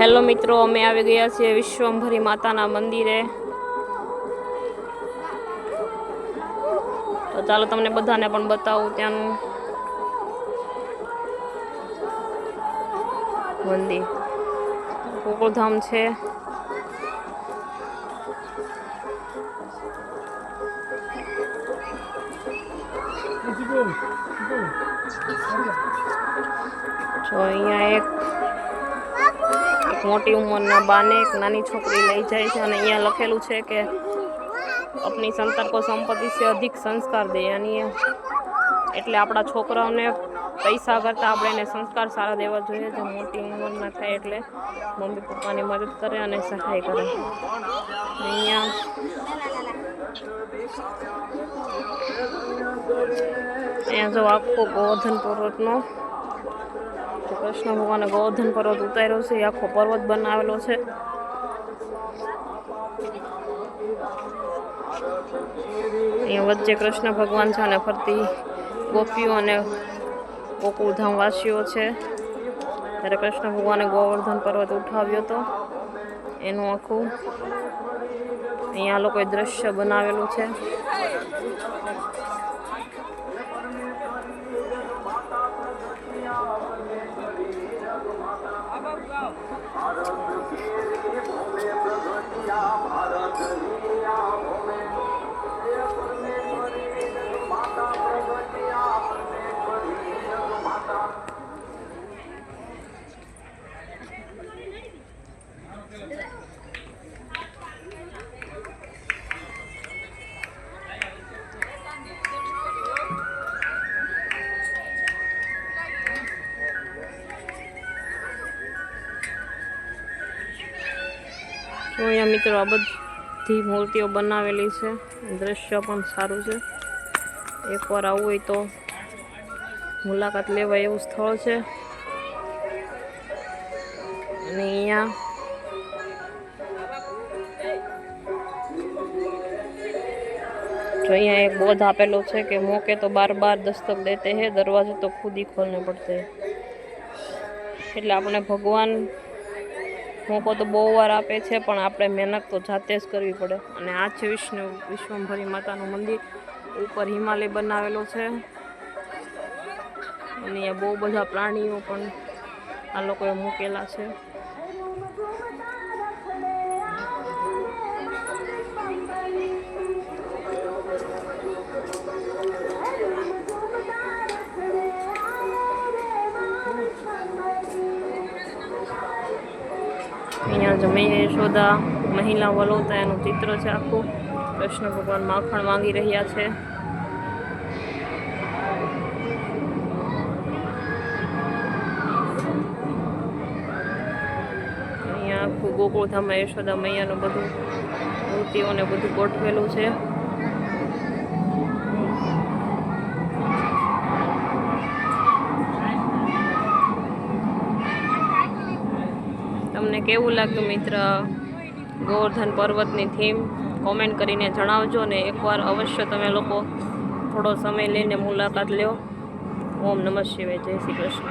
Hello મિત્રો, અમે આવી ગયા છીએ વિશ્વંભરી માતાના મંદિરે. તો ચાલો તમને બધાને પણ બતાવું ત્યાંનું મંદિર. ગોકુળધામ છે. જો અહીંયા એક મોટી ઉંમરના બાને એક નાની છોકરી લઈ જાય છે અને અહીંયા લખેલું છે કે આપણી સંતાન કો સંપત્તિ સે અધિક સંસ્કાર દે. યાની એટલે આપણા છોકરાઓને પૈસા કરતાં આપણે એને સંસ્કાર સારા દેવા જોઈએ. જો મોટી ઉંમરના થાય એટલે મમ્મી પપ્પાની મદદ કરે અને સહાય કરે. અહીંયા અહીંયા જો આખો ગોવર્ધન પર્વતનો કૃષ્ણ ભગવાને ગોવર્ધન પર્વત ઉતાર્યો છે, આખો પર્વત બનાવેલો છે. અહીંયા વચ્ચે કૃષ્ણ ભગવાન છે અને ફરતી ગોપીઓ અને ગોકુળધામ વાસીઓ છે. ત્યારે કૃષ્ણ ભગવાને ગોવર્ધન પર્વત ઉઠાવ્યો હતો. એનું આખું અહીંયા લોકોએ દ્રશ્ય બનાવેલું છે. ಅದೊಂದು તો અહીંયા મિત્રો આ બધી મૂર્તિઓ બનાવેલી છે. દ્રશ્ય પણ સારું છે. એકવાર આવવું હોય તો મુલાકાત લેવાય એવું સ્થળ છે. અને અહીંયા જો અહીંયા એક બોધ આપેલો છે કે મોકે તો બાર બાર દસ્તક દેતે હે, દરવાજો તો ખુદ ही ખોલને પડતે હે. એટલે આપણે ભગવાન મોકો તો બહુ વાર આપે છે, પણ આપણે મહેનત તો જાતે જ કરવી પડે. અને આ છે વિષ્ણુ, વિશ્વંભરી માતાનું મંદિર. ઉપર હિમાલય બનાવેલો છે. અને અહીંયા બહુ બધા પ્રાણીઓ પણ આ લોકોએ મૂકેલા છે. અહીંયા જમી યશોદા મહિલા વલોતા એનું ચિત્ર છે આખું. કૃષ્ણ ભગવાન માખણ માંગી રહ્યા છે. અહીંયા આખું ગોકુળધામમાં યશોદા મૈયાનું બધું મૂર્તિઓને બધું ગોઠવેલું છે. તમને કેવું લાગ્યું મિત્ર? ગોવર્ધન પર્વતની થીમ કોમેન્ટ કરીને જણાવજો ને એકવાર અવશ્ય તમે લોકો થોડો સમય લઈને મુલાકાત લ્યો. ઓમ નમઃ શિવાય. જય શ્રી કૃષ્ણ.